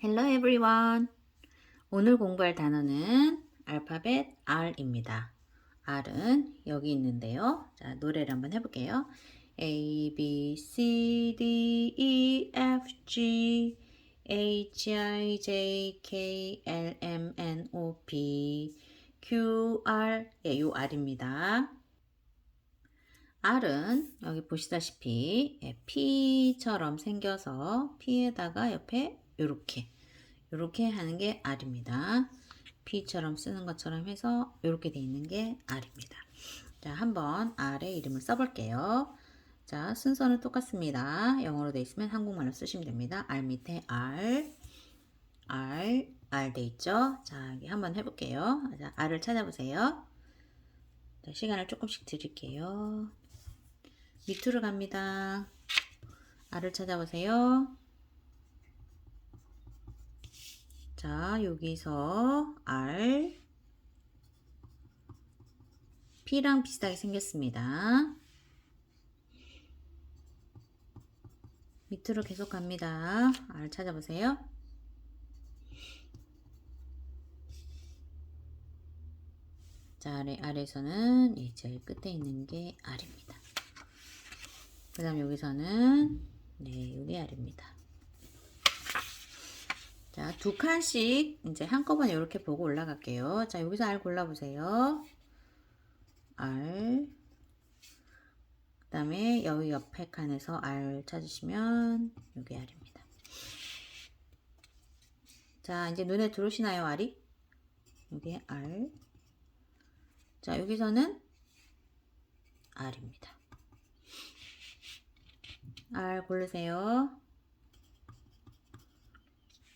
Hello everyone. 오늘 공부할 단어는 알파벳 R입니다. R은 여기 있는데요. 자, 노래를 한번 해볼게요. A, B, C, D, E, F, G, H, I, J, K, L, M, N, O, P, Q, R. 예, 요 R입니다. R은 여기 보시다시피 예, P처럼 생겨서 P에다가 옆에 요렇게 요렇게 하는 게 R입니다. P처럼 쓰는 것처럼 해서 요렇게 돼 있는 게 R입니다. 자, 한번 R의 이름을 써볼게요. 자, 순서는 똑같습니다. 영어로 돼 있으면 한국말로 쓰시면 됩니다. R 밑에 R, R, R 돼 있죠? 자, 여기 한번 해볼게요. 자, R을 찾아보세요. 자, 시간을 조금씩 드릴게요. 밑으로 갑니다. R을 찾아보세요. 자, 여기서 R P랑 비슷하게 생겼습니다. 밑으로 계속 갑니다. R 찾아보세요. 자, 아래, 아래에서는 예, 제일 끝에 있는 게 R입니다. 그 다음 여기서는 네, 여기 R입니다. 자, 두 칸씩 이제 한꺼번에 이렇게 보고 올라갈게요. 자, 여기서 R 골라보세요. R. 그 다음에 여기 옆에 칸에서 R 찾으시면 여기 R입니다. 자, 이제 눈에 들어오시나요, R이? 여기 R. 자, 여기서는 R입니다. R 고르세요.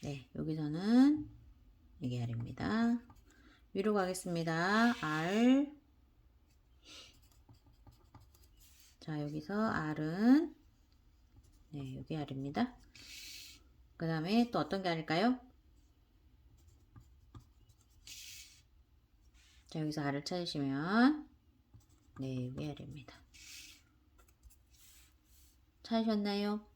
네, 여기서는 이게 R입니다. 위로 가겠습니다. R. 자, 여기서 R은 네, 여기 R입니다. 그 다음에 또 어떤 게 R일까요? 자, 여기서 R을 찾으시면 네, 여기 R입니다. 찾으셨나요?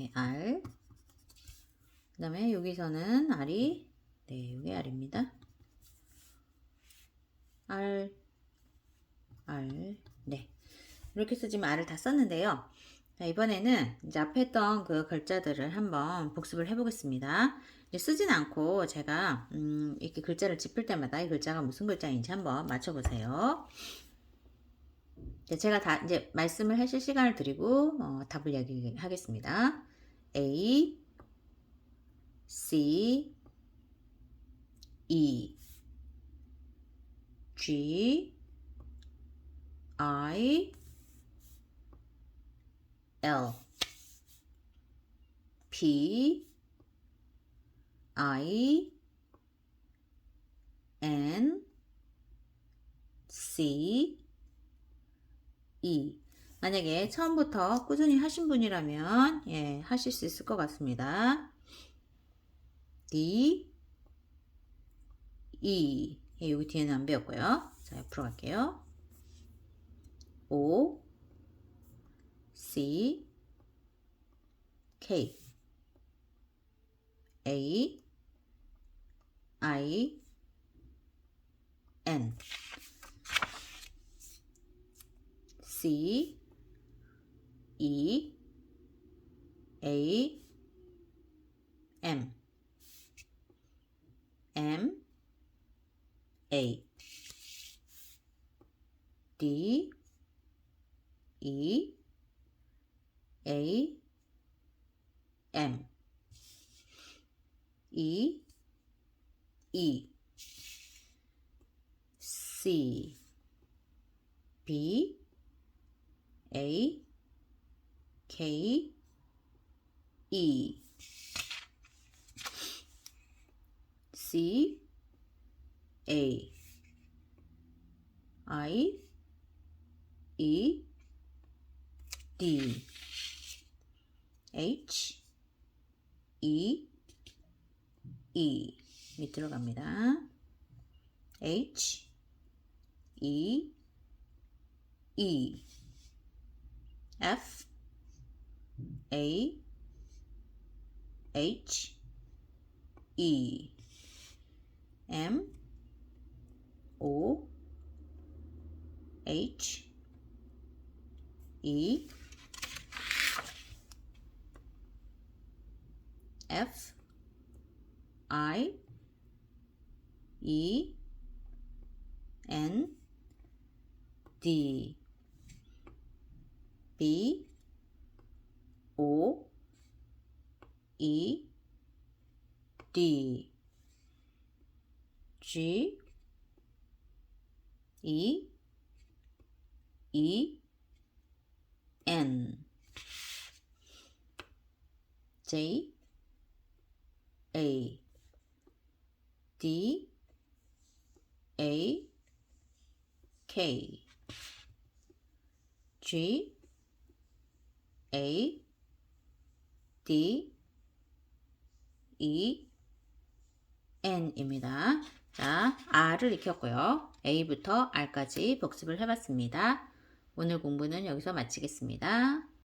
예, R. 그 다음에 여기서는 R이, 네, 여기 R입니다. R, R, 네. 이렇게 해서 지금 R을 다 썼는데요. 자, 이번에는 이제 앞에 했던 그 글자들을 한번 복습을 해보겠습니다. 이제 쓰진 않고 제가, 음, 이렇게 글자를 짚을 때마다 이 글자가 무슨 글자인지 한번 맞춰보세요. 제가 다 이제 말씀을 하실 시간을 드리고 어, 답을 이야기하겠습니다. A, C, E, G, I, L, P, I, N, C, E. 만약에 처음부터 꾸준히 하신 분이라면, 예, 하실 수 있을 것 같습니다. D, E. 예, 여기 뒤에는 안 배웠고요. 자, 옆으로 갈게요. O, C, K, A, I, N. C E A M. M A. D E A M. E E. C. B A K E C A I E D H E E 밑으로 갑니다. H E E F A H E. M O H E. F I E N D. B O E D. G. E. E. N. J. A. D. A. K. G. A. D. E N입니다. 자, R을 익혔고요. A부터 R까지 복습을 해봤습니다. 오늘 공부는 여기서 마치겠습니다.